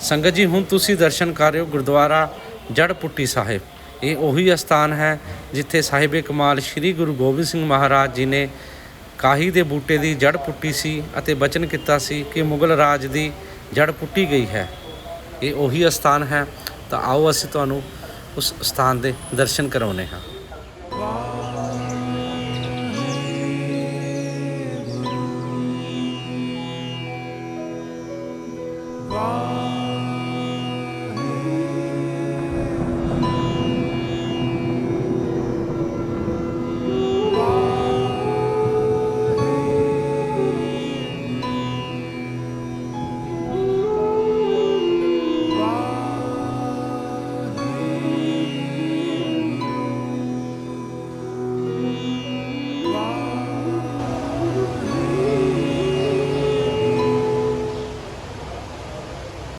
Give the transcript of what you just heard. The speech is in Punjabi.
ਸੰਗਤ ਜੀ, ਹੁਣ ਤੁਸੀਂ ਦਰਸ਼ਨ ਕਰ ਰਹੇ ਹੋ ਗੁਰਦੁਆਰਾ ਜੜ ਪੁੱਟੀ ਸਾਹਿਬ। ਇਹ ਉਹੀ ਅਸਥਾਨ ਹੈ ਜਿੱਥੇ ਸਾਹਿਬੇ ਕਮਾਲ ਸ੍ਰੀ ਗੁਰੂ ਗੋਬਿੰਦ ਸਿੰਘ ਮਹਾਰਾਜ ਜੀ ਨੇ ਕਾਹੀ ਦੇ ਬੂਟੇ ਦੀ ਜੜ ਪੁੱਟੀ ਸੀ ਅਤੇ ਬਚਨ ਕੀਤਾ ਸੀ ਕਿ ਮੁਗਲ ਰਾਜ ਦੀ ਜੜ ਪੁੱਟੀ ਗਈ ਹੈ। ਇਹ ਉਹੀ ਅਸਥਾਨ ਹੈ। ਤਾਂ ਆਓ ਅਸੀਂ ਤੁਹਾਨੂੰ ਉਸ ਸਥਾਨ ਦੇ ਦਰਸ਼ਨ ਕਰਾਉਨੇ ਹਾਂ। ਵਾਹਿਗੁਰੂ।